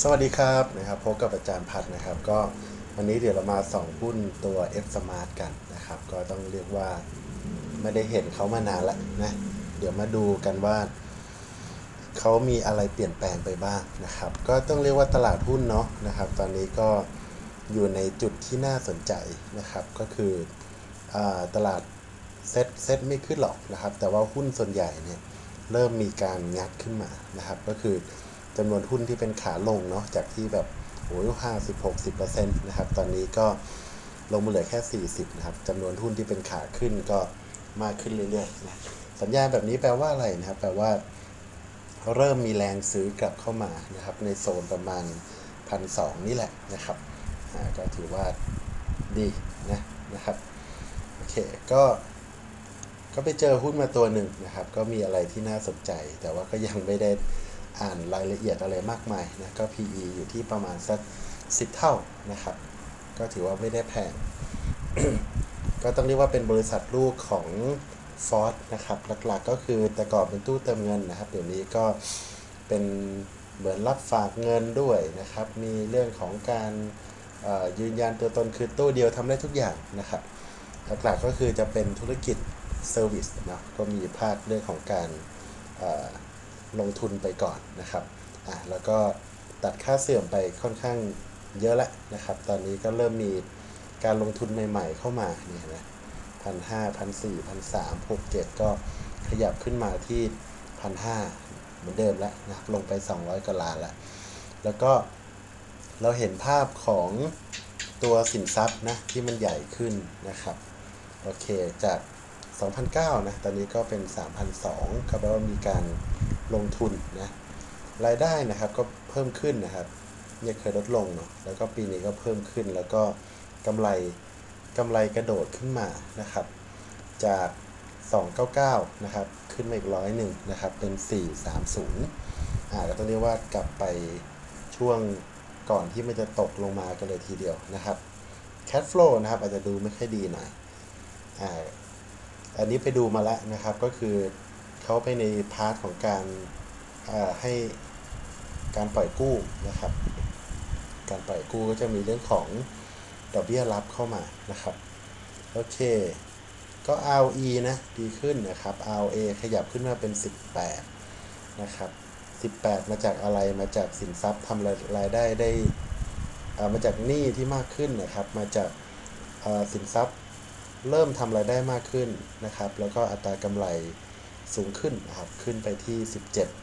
สวัสดีครับนะครับพบกับอาจารย์พัดนะครับ ก็วันนี้เดี๋ยวเรามาส่องหุ้นตัว F Smart กันนะครับ ก็ต้องเรียกว่าไม่ได้เห็นเขามานานแล้วนะ เดี๋ยวมาดูกันว่าเขามีอะไรเปลี่ยนแปลงไปบ้างนะครับ ก็ต้องเรียกว่าตลาดหุ้นเนาะนะครับ ตอนนี้ก็อยู่ในจุดที่น่าสนใจนะครับ ก็คืออตลาดเซ็ตเซ็ตไม่ขึ้นหรอกนะครับ แต่ว่าหุ้นส่วนใหญ่เนี่ยเริ่มมีการงัดขึ้นมานะครับ ก็คือ จำนวนหุ้นที่เป็นขาลงเนาะจากที่แบบโอ้ยห้าสิบหกสิบเปอร์เซ็นต์นะครับ ตอนนี้ก็ลงมาเหลือแค่ 40 นะครับจำนวนหุ้นที่เป็นขาขึ้นก็มากขึ้นเรื่อยๆนะสัญญาณแบบนี้แปลว่าอะไรนะครับ แปลว่า เริ่มมีแรงซื้อกลับเข้ามานะครับ ในโซนประมาณพันสนี่แหละนะครับก็ถือว่าดีนะนะครับโอเคก็ ก็ไปเจอหุ้นมาตัวหนึ่งนะครับ ก็มีอะไรที่น่าสนใจ แต่ว่าก็ยังไม่ได้ อ่านรายละเอียดอะไรมากมายนะก็ PE อยู่ที่ประมาณสัก 10 เท่านะครับ ก็ถือว่าไม่ได้แพง ก็ต้องเรียกว่าเป็นบริษัทลูกของฟอสนะครับ หลักๆก็คือแต่ก่อนเป็นตู้เติมเงินนะครับ เดี๋ยวนี้ก็เป็นเหมือนรับฝากเงินด้วยนะครับ มีเรื่องของการยืนยันตัวตนคือตู้เดียวทำได้ทุกอย่างนะครับ หลักๆก็คือจะเป็นธุรกิจเซอร์วิสนะก็มีภาคเรื่องของการ ลงทุนไปก่อนนะครับอะแล้วก็ตัดค่าเสื่อมไปค่อนข้างเยอะแล้วนะครับ ตอนนี้ก็เริ่มมีการลงทุนใหม่ๆเข้ามาเนี่เห็นไหมพันห้าพันสี่พันสามหกเจ็ดก็ขยับขึ้นมาที่พันห้าเหมือนเดิมแล้วนะครับลงไป 200กว่าล้านแล้วแล้วก็เราเห็นภาพของตัวสินทรัพย์นะที่มันใหญ่ขึ้นนะครับโอเคจาก 2,009นะตอนนี้ก็เป็น 3,002ก็แปลว่ามีการ ลงทุนนะรายได้นะครับก็เพิ่มขึ้นนะครับเนี่ยเคยลดลงเนาะแล้วก็ปีนี้ก็เพิ่มขึ้น แล้วก็กำไรกำไรกระโดดขึ้นมานะครับ จาก 299 นะครับ ขึ้นมาอีกร้อยหนึ่งนะครับ เป็น 430อ่าก็ต้องเรียกว่ากลับไปช่วงก่อนที่มันจะตกลงมากันเลยทีเดียวนะครับ cash flow นะครับ อาจจะดูไม่ค่อยดีหน่อยอ่าอันนี้ไปดูมาแล้วนะครับก็คือ เขาไปในพาร์ทของการให้การปล่อยกู้นะครับ การปล่อยกู้ก็จะมีเรื่องของดอกเบี้ยรับเข้ามานะครับ โอเค ก็ ROE นะดีขึ้นนะครับ ROA ขยับขึ้นมาเป็น 18 นะครับ 18 มาจากอะไรมาจากสินทรัพย์ทำรายได้ได้อ่ามาจากหนี้ที่มากขึ้นนะครับ มาจากาสินทรัพย์เริ่มทำรายได้มากขึ้นนะครับ แล้วก็อัตรากำไร สูงขึ้นนะครับขึ้นไปที่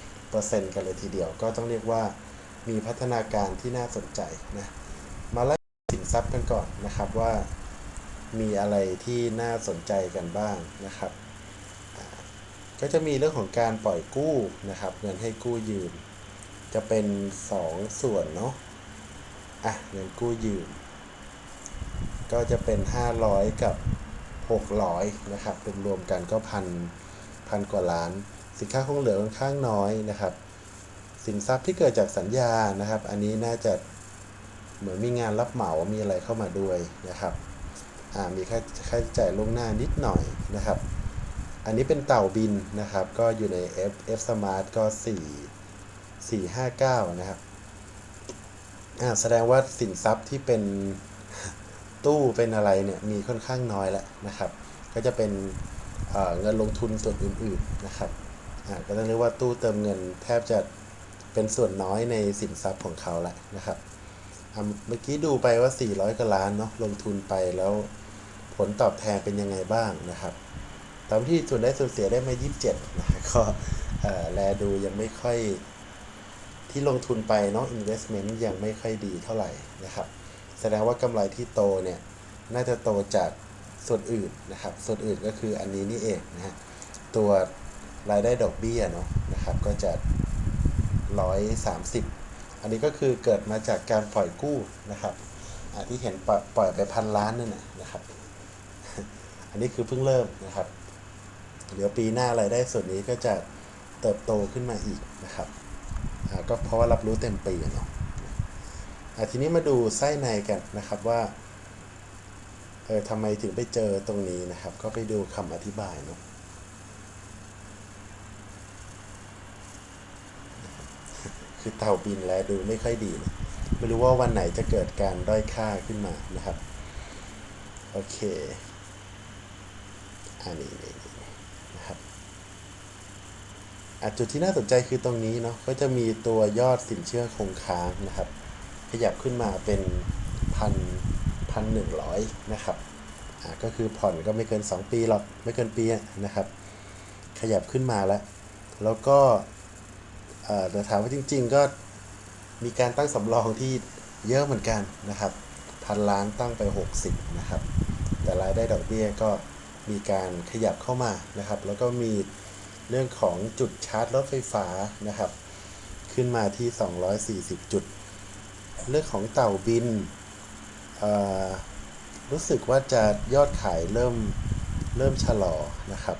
17%กันเลยทีเดียว ก็ต้องเรียกว่ามีพัฒนาการที่น่าสนใจนะมาไล่สินทรัพย์กันก่อนนะครับว่ามีอะไรที่น่าสนใจกันบ้างนะครับ ก็จะมีเรื่องของการปล่อยกู้นะครับ เงินให้กู้ยืม จะเป็น 2 ส่วนเนาะอะเงินกู้ยืม ก็จะเป็น 500 กับ 600นะครับรวมๆกันก็พัน พันกว่าล้าน สินค้าคงเหลือค่อนข้างน้อยนะครับ สินทรัพย์ที่เกิดจากสัญญานะครับ อันนี้น่าจะเหมือนมีงานรับเหมามีอะไรเข้ามาด้วยนะครับมีค่าค่าใช้จ่ายล่วงหน้านิดหน่อยนะครับ อันนี้เป็นเต่าบินนะครับ ก็อยู่ใน F F Smart ก็ 4 459 นะครับแสดงว่าสินทรัพย์ที่เป็นตู้เป็นอะไรเนี่ยมีค่อนข้างน้อยแล้วนะครับ ก็จะเป็น เงินลงทุนส่วนอื่นๆนะครับก็ต้องเรียกว่าตู้เติมเงินแทบจะเป็นส่วนน้อยในสินทรัพย์ของเขาแหละนะครับเมื่อกี้ดูไปว่า 400กว่าล้านเนาะลงทุนไปแล้วผลตอบแทนเป็นยังไงบ้างนะครับตามที่ส่วนได้ส่วนเสียได้มา 27นะก็แลดูยังไม่ค่อยที่ลงทุนไปเนาะ investment ยังไม่ค่อยดีเท่าไหร่นะครับ แสดงว่ากำไรที่โตเนี่ย น่าจะโตจาก ส่วนอื่นนะครับ ส่วนอื่นก็คืออันนี้นี่เองนะฮะตัวรายได้ดอกเบี้ยเนาะนะครับก็จะ 130 อันนี้ก็คือเกิดมาจากการปล่อยกู้นะครับที่เห็นปล่อยปล่อยไปพันล้านนั่นนะครับ อันนี้คือเพิ่งเริ่มนะครับ เดี๋ยวปีหน้ารายได้ส่วนนี้ก็จะเติบโตขึ้นมาอีกนะครับก็เพราะว่ารับรู้เต็มปีเนาะทีนี้มาดูไส้ในกันนะครับว่า ออทำไมถึงไปเจอตรงนี้นะครับ ก็ไปดูคำอธิบายเนาะคือเต่าบินแลดูไม่ค่อยดีนะไม่รู้ว่าวันไหนจะเกิดการด้อยค่าขึ้นมานะครับ โอเค อันนี้นี่นี่นะครับอะจุดที่น่าสนใจคือตรงนี้เนาะก็จะมีตัวยอดสินเชื่อคงค้างนะครับ ขยับขึ้นมาเป็นพัน พันหนึ่งร้อยนะครับก็คือผ่อนก็ไม่เกิน 2 ปีหรอก ไม่เกินปีนะครับ ขยับขึ้นมาแล้ว แล้วก็เอ่อแต่ถามว่าจริง ๆ ก็มีการตั้งสำรองที่เยอะเหมือนกันนะครับพันล้านตั้งไป 60 นะครับ แต่รายได้ดอกเบี้ยก็มีการขยับเข้ามานะครับ แล้วก็มีเรื่องของจุดชาร์จรถไฟฟ้านะครับ ขึ้นมาที่ 240 จุด เรื่องของเต่าบิน รู้สึกว่าจะยอดขายเริ่มเริ่มชะลอนะครับ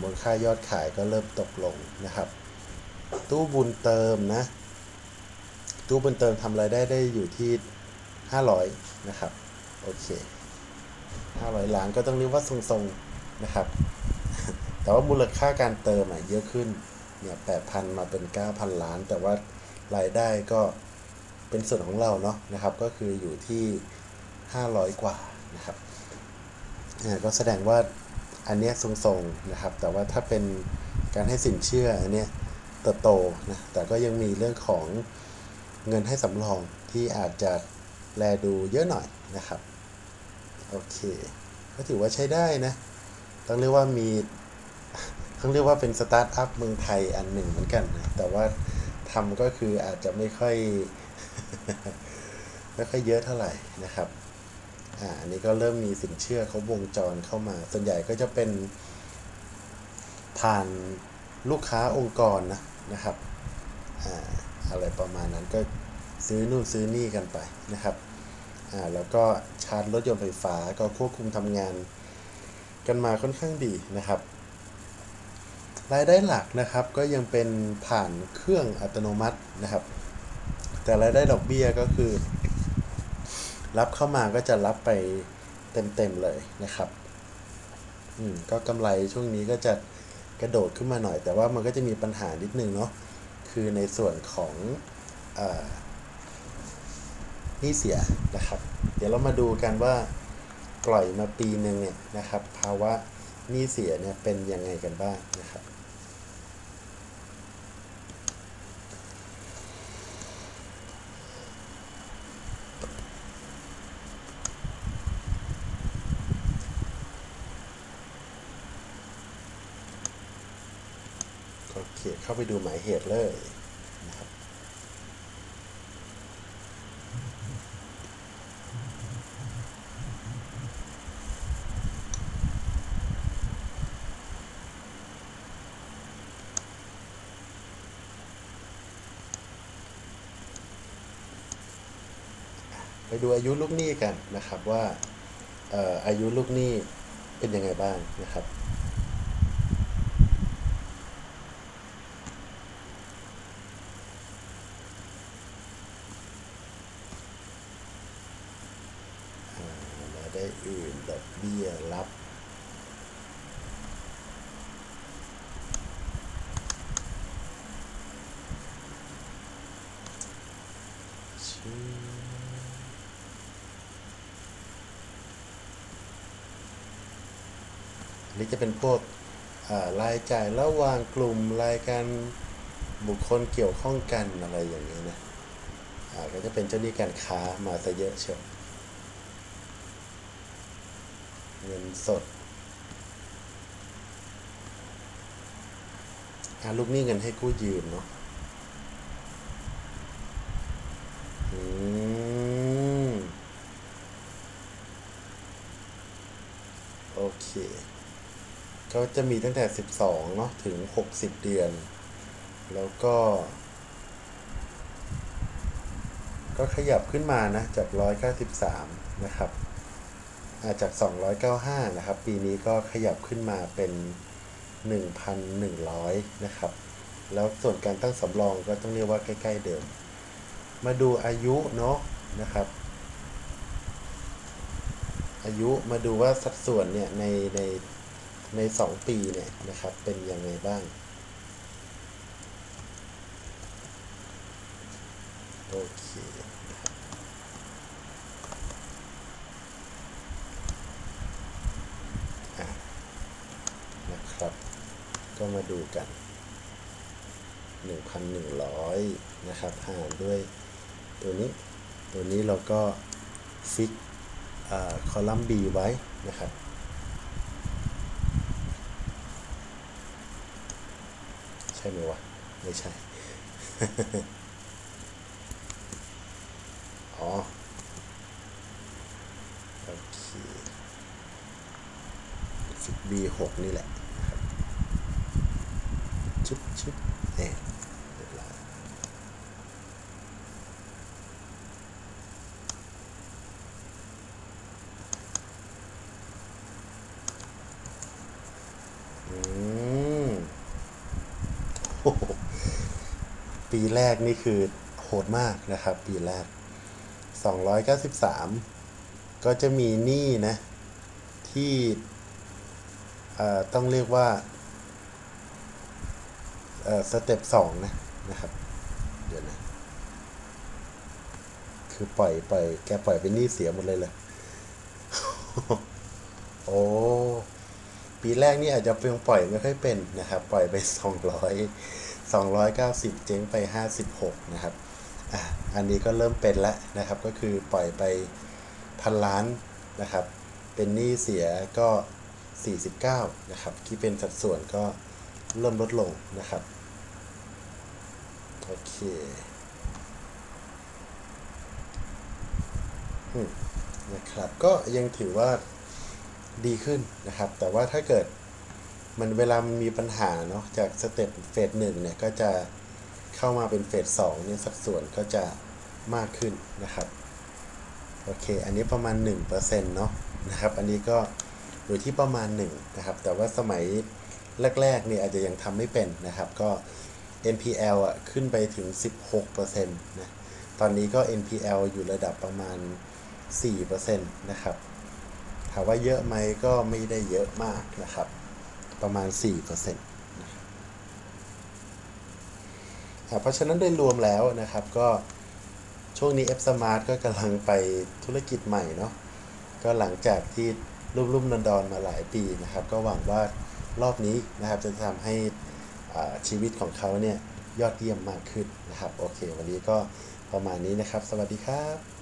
มูลค่ายอดขายก็เริ่มตกลงนะครับ ตู้บุญเติมนะ ตู้บุญเติมทำรายได้ได้อยู่ที่ 500 นะครับ โอเค 500 ล้านก็ต้องเรียกว่าทรงๆนะครับ แต่ว่ามูลค่าการเติมอะเยอะขึ้นเนี่ย8,000 มาเป็น 9,000 ล้าน แต่ว่ารายได้ก็ เป็นส่วนของเราเนาะนะครับ ก็คืออยู่ที่ 500 กว่านะครับก็แสดงว่าอันเนี้ยทรงๆนะครับ แต่ว่าถ้าเป็นการให้สินเชื่ออันเนี้ยเติบโตนะแต่ก็ยังมีเรื่องของเงินให้สำรองที่อาจจะแลดูเยอะหน่อยนะครับโอเคก็ถือว่าใช้ได้นะต้องเรียกว่ามีต้องเรียกว่าเป็นสตาร์ทอัพเมืองไทยอันหนึ่งเหมือนกันนะแต่ว่าทำก็คืออาจจะไม่ค่อย ไม่ค่อยเยอะเท่าไหร่นะครับอ่าอันนี้ก็เริ่มมีสินเชื่อเขาวงจรเข้ามา ส่วนใหญ่ก็จะเป็นผ่านลูกค้าองค์กรนะนะครับอ่าอะไรประมาณนั้นก็ซื้อนู่นซื้อนี่กันไปนะครับอ่าแล้วก็ชาร์จรถยนต์ไฟฟ้าก็ควบคุมทำงานกันมาค่อนข้างดีนะครับรายได้หลักนะครับก็ยังเป็นผ่านเครื่องอัตโนมัตินะครับ แต่รายได้ดอกเบี้ยก็คือ รับเข้ามาก็จะรับไปเต็มๆเลยนะครับอืมก็กำไรช่วงนี้ก็จะกระโดดขึ้นมาหน่อย แต่ว่ามันก็จะมีปัญหานิดนึงเนาะคือในส่วนของอนี้เสียนะครับ เดี๋ยวเรามาดูกันว่าปล่อยมาปีหนึ่งเนี่ยนะครับ ภาวะนี้เสียเนี่ยเป็นยังไงกันบ้างนะครับ โอเค เข้า ไปดูหมายเหตุเลยนะครับไปดูอายุลูกหนี้กันนะครับว่าอออายุลูกหนี้เป็นยังไงบ้างนะครับ อ่ารายได้อื่น ดอกเบี้ยรับชื่ออันนี้จะเป็นพวกอ่ารายจ่ายระหว่างกลุ่มรายการบุคคลเกี่ยวข้องกันอะไรอย่างนี้นะอาก็จะเป็นเจ้าหนี้การค้ามาซะเยอะเชียว เงินสดอ่าลูกหนี้เงินให้กู้ยืมเนาะอืมโอเค ก็จะมีตั้งแต่ 12 เนาะถึง 60 เดือน แล้วก็ ก็ขยับขึ้นมานะ จาก 193 นะครับ จาก 295 นะครับ ปีนี้ก็ขยับขึ้นมาเป็น 1,100 นะครับ แล้วส่วนการตั้งสำรองก็ต้องเรียกว่าใกล้ ๆ เดิม มาดูอายุเนาะนะครับ อายุมาดูว่าสัดส่วนเนี่ยในในในสองปีเนี่ยนะครับเป็นยังไงบ้างโอเคอะนะครับ ก็มาดูกัน 1,100 นะครับ หารด้วยตัวนี้ ตัวนี้เราก็ฟิกคอลัมน์ B ไว้นะครับใช่ไหมวะ ไม่ใช่ อ๋อ โอเคฟิก B 6นี่แหละ ชุบชุบเนี่ยเรียบร้อยอืมโอ้โหปีแรกนี่คือโหดมากนะครับ ปีแรก 293 ก็จะมีหนี้นะ ที่ต้องเรียกว่า อ่อสเต็ปสองนะนะครับ เดี๋ยวนะ คือปล่อยปล่อยแกปล่อยเป็นหนี้เสียหมดเลยเลยโอ้ปีแรกนี่อาจจะเพียงปล่อยไม่ค่อยเป็นนะครับ ปล่อยไป 200 290 เจ๊งไป 56 นะครับอะอันนี้ก็เริ่มเป็นแล้วนะครับ ก็คือปล่อยไปพันล้านนะครับ เป็นหนี้เสียก็ 49 นะครับ ที่เป็นสัดส่วนก็เริ่มลดลงนะครับ โอเคนะครับก็ยังถือว่าดีขึ้นนะครับ แต่ว่าถ้าเกิดมันเวลามันมีปัญหาเนาะจากสเต็ปเฟสหนึ่งเนี่ยก็จะเข้ามาเป็นเฟสสองเนี่ยสัดส่วนก็จะมากขึ้นนะครับ โอเค อันนี้ประมาณ 1%เนาะนะครับ อันนี้ก็อยู่ที่ประมาณ1นะครับ แต่ว่าสมัยแรกๆเนี่ยอาจจะยังทำไม่เป็นนะครับ ก็ NPL อะขึ้นไปถึง 16%นะตอนนี้ก็ NPL อยู่ระดับประมาณ 4%นะครับถามว่าเยอะไหมก็ไม่ได้เยอะมากนะครับ ประมาณ 4%นะครับเพราะฉะนั้นโดยรวมแล้วนะครับก็ช่วงนี้ F Smart ก็กำลังไปธุรกิจใหม่เนาะก็หลังจากที่รุ่มรุ่มดอนดอนๆมาหลายปีนะครับ ก็หวังว่ารอบนี้นะครับจะทำให้ ชีวิตของเขาเนี่ยยอดเยี่ยมมากขึ้นนะครับ โอเค วันนี้ก็ประมาณนี้นะครับ สวัสดีครับ